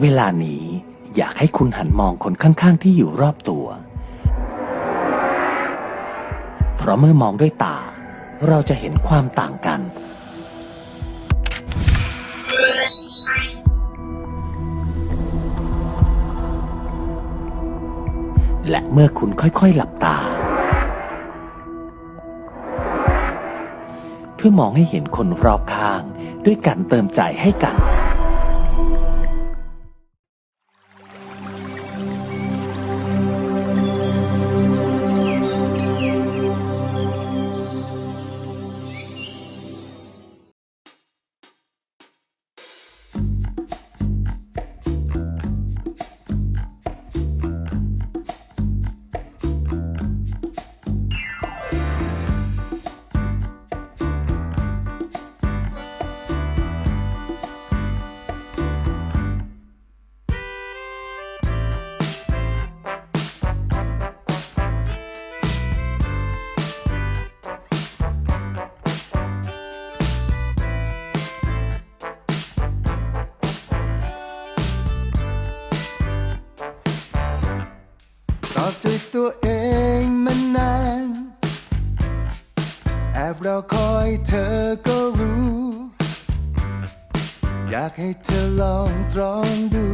เวลานี้อยากให้คุณหันมองคนข้างๆ ที่อยู่รอบตัว เพราะเมื่อมองด้วยตา เราจะเห็นความต่างกัน และเมื่อคุณค่อยๆหลับตา เพื่อมองให้เห็นคนรอบข้างด้วยการเติมใจให้กัน อบใจตัวเองมานาน แอบรอคอยเธอก็รู้ อยากให้เธอลองตรองดู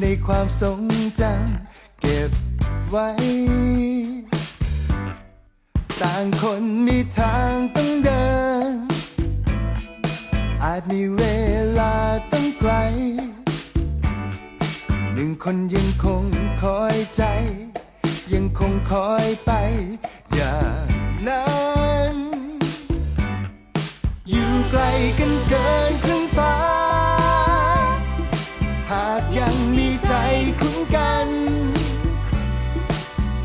ในความทรงจำเก็บไว้ ต่างคนมีทางต้องเดิน อาจมีเว นึ่งคนยังคงคอยใจ ยังคงคอยไปอย่างนั้น อยู่ไกลกันเกินครึ่งฟ้า หากยังมีใจคุ้นกัน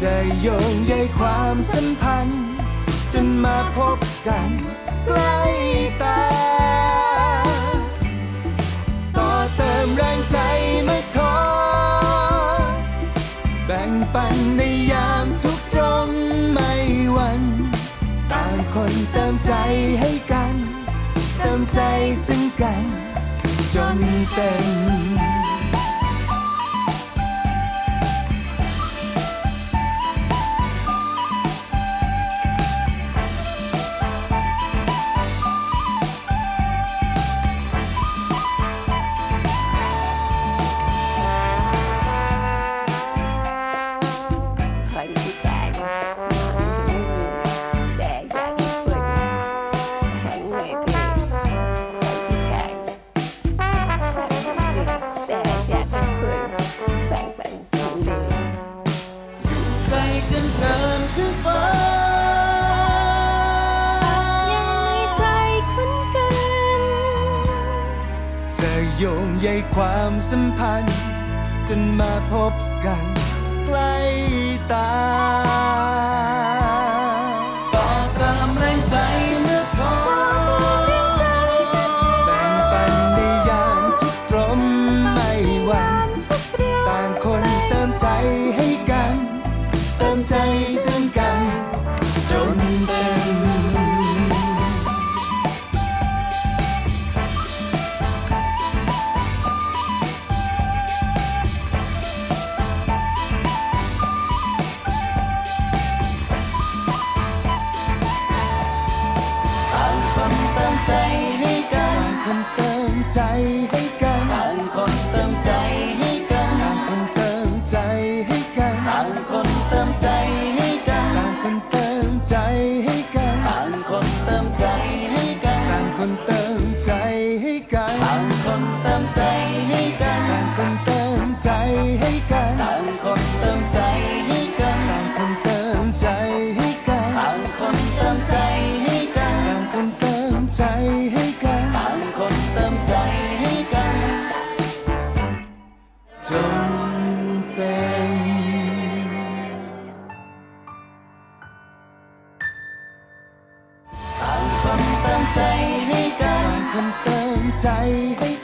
จะโยงใยความสัมพันธ์ จนมาพบกันใกล้ตา ให้กัน เติมใจซึ่งกัน จนเต็ม ธอโยงใยความสัมพันธ์ จนมาพบกันใกล้ตา จให้กันต่างคนเติมใจให้กันต่างคนเติมใจให้กันต่างคนเติมใจให้กันต่างคนเติมใจให้กันต่างคนเติมใจให้กันต่างคนเติมใจให้กันต่างคนเติมใจให้กันจน 在你